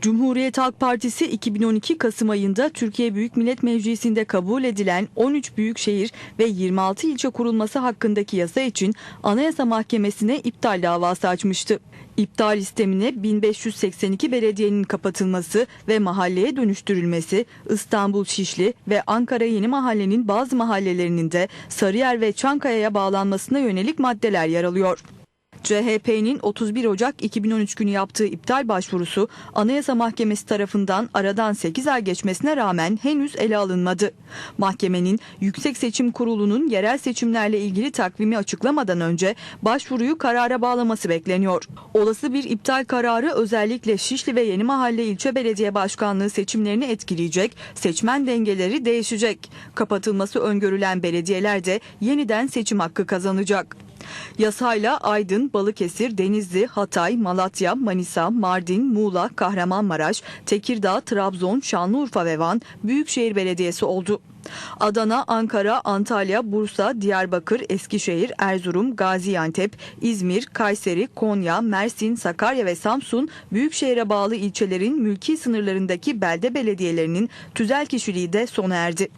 Cumhuriyet Halk Partisi 2012 Kasım ayında Türkiye Büyük Millet Meclisi'nde kabul edilen 13 büyükşehir ve 26 ilçe kurulması hakkındaki yasa için Anayasa Mahkemesi'ne iptal davası açmıştı. İptal istemine 1582 belediyenin kapatılması ve mahalleye dönüştürülmesi, İstanbul Şişli ve Ankara Yeni Mahallenin bazı mahallelerinin de Sarıyer ve Çankaya'ya bağlanmasına yönelik maddeler yer alıyor. CHP'nin 31 Ocak 2013 günü yaptığı iptal başvurusu Anayasa Mahkemesi tarafından aradan 8 ay geçmesine rağmen henüz ele alınmadı. Mahkemenin Yüksek Seçim Kurulu'nun yerel seçimlerle ilgili takvimi açıklamadan önce başvuruyu karara bağlaması bekleniyor. Olası bir iptal kararı özellikle Şişli ve Yeni Mahalle ilçe belediye başkanlığı seçimlerini etkileyecek, seçmen dengeleri değişecek. Kapatılması öngörülen belediyeler de yeniden seçim hakkı kazanacak. Yasayla Aydın, Balıkesir, Denizli, Hatay, Malatya, Manisa, Mardin, Muğla, Kahramanmaraş, Tekirdağ, Trabzon, Şanlıurfa ve Van Büyükşehir Belediyesi oldu. Adana, Ankara, Antalya, Bursa, Diyarbakır, Eskişehir, Erzurum, Gaziantep, İzmir, Kayseri, Konya, Mersin, Sakarya ve Samsun büyükşehire bağlı ilçelerin mülki sınırlarındaki belde belediyelerinin tüzel kişiliği de sona erdi.